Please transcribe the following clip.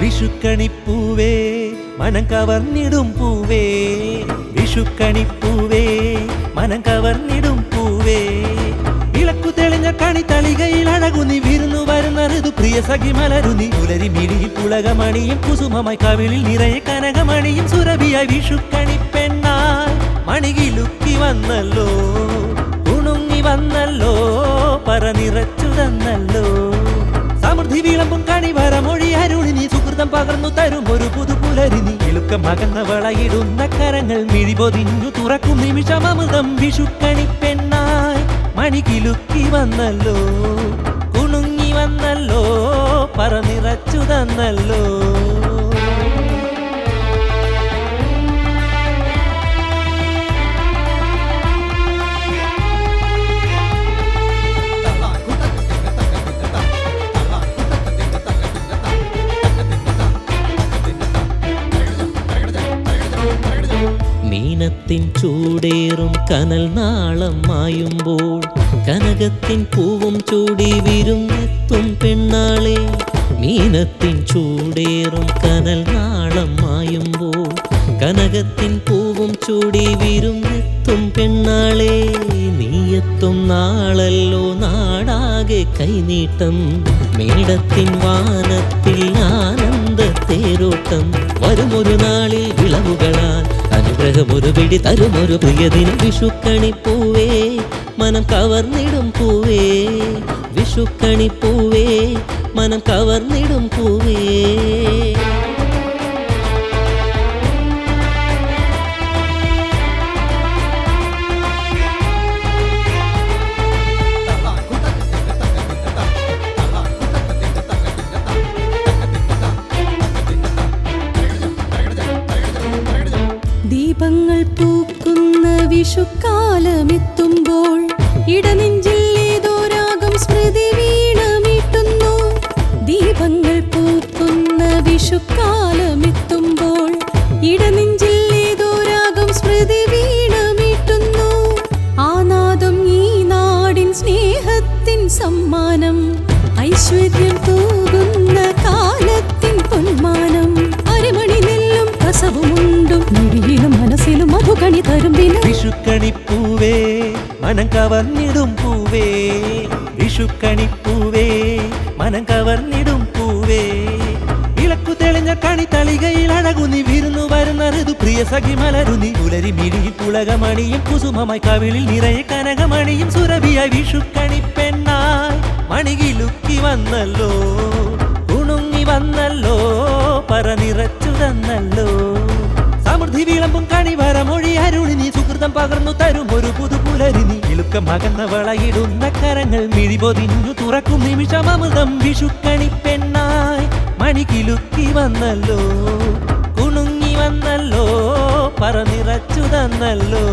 വിഷുക്കണിപ്പൂവേ മനം കവർന്നിടും പൂവേ. വിഷുക്കണിപ്പൂവേ മനം കവർന്നിടും പൂവേ. ഇളക്കു തെളിഞ്ഞ കണി തളികയിൽ അഴകുനി വിരുന്നു വരുന്ന പ്രിയ സഖി മലരുനി പുലരി മിഴിയിൽ പുളകമണിയും കുസുമമായി കവിളിൽ നിറയെ കനകമണിയും സുരഭിയായി വിഷുക്കണി പെണ്ണാൽ മണികിലുക്കി വന്നല്ലോ. ഉണുങ്ങി വന്നല്ലോ പറ നിറച്ചു തന്നല്ലോ സമൃദ്ധി വിളമ്പും കണിവര പകർന്നു തരും ഒരു പുതുപുലരി. നീ എളുക്കം മകന്ന വളയിടുന്ന കരങ്ങൾ മിഴി പൊതിഞ്ഞു തുറക്കും നിമിഷമൃതം വിഷുക്കണി പെണ്ണായി. മണികിലുക്കി വന്നല്ലോ കുണുങ്ങി വന്നല്ലോ പറ നിറച്ചു തന്നല്ലോ. മീനത്തിൻ ചൂടേറും കനൽ നാളം മായുമ്പോൾ കനകത്തിൻ പൂവും ചൂടി വിരുന്നെത്തും പെണ്ണാളെ. മീനത്തിൻ ചൂടേറും കനൽ നാളം മായുമ്പോൾ കനകത്തിൻ പൂവും ചൂടി വിരുന്നെത്തും പെണ്ണാളെ. നീയെത്തും നാളല്ലോ നാടാകെ കൈനീട്ടം. മേടത്തിൻ വാനത്തിൽ ആനന്ദ തേരോട്ടം. വരുമൊരു നാളിൽ വിളവുകളാൽ അനുഗ്രഹമൊരു പിടി ഒരു പ്രിയതിനും വിഷുക്കണി പൂവേ. മനം കവർന്നിടും പൂവേ. വിഷുക്കണി പൂവേ. മനം കവർന്നിടും പൂവേ. വിഷുക്കാലമെത്തുമ്പോൾ ഇടനെഞ്ചിൽ ഏതോ രാഗം സ്മൃതി വീണമീട്ടുന്നു. ദീപങ്ങൾ പൂക്കുന്ന വിഷുക്കാലമെത്തുമ്പോൾ ഇടനെഞ്ചിൽ ഏതോ രാഗം സ്മൃതി വീണമീട്ടുന്നു. ആ നാദം ഈ നാടിൻ സ്നേഹത്തിൻ സമ്മാനം ഐശ്വര്യം തൂകുന്ന ദിനം വിഷുക്കണി പൂവേ മനം കവർന്നിടും പൂവേ. വിഷുക്കണിപ്പൂവേ മനം കവർന്നിടും പൂവേ. ഇളക്കു തെളിഞ്ഞ കണി തളികയിൽ അഴകുനി വിരുന്നു വരുന്ന പ്രിയ സഖി മലരുനി പുലരി മിഴിയിൽ പുളകമണിയും കുസുമമായി കവിളിൽ നിറയെ കനകമണിയും സുരഭിയായി വിഷുക്കണി മണികിലുക്കി വന്നല്ലോ ഉണുങ്ങി വന്നല്ലോ പറ നിറച്ചു തന്നല്ലോ സമൃദ്ധി വിളമ്പും കണിവരമൊഴി അരുളി നീ സുഹൃതം പകർന്നു തരും ഒരു പുതുപുലരി നീ ഇളുക്കം മകന്ന വളയിടുന്ന കരങ്ങൾ മിഴിപൊതിഞ്ഞു തുറക്കും നിമിഷമൃതം വിഷുക്കണി പെണ്ണായി. മണികിലുക്കി വന്നല്ലോ കുണുങ്ങി വന്നല്ലോ പറ നിറച്ചു തന്നല്ലോ.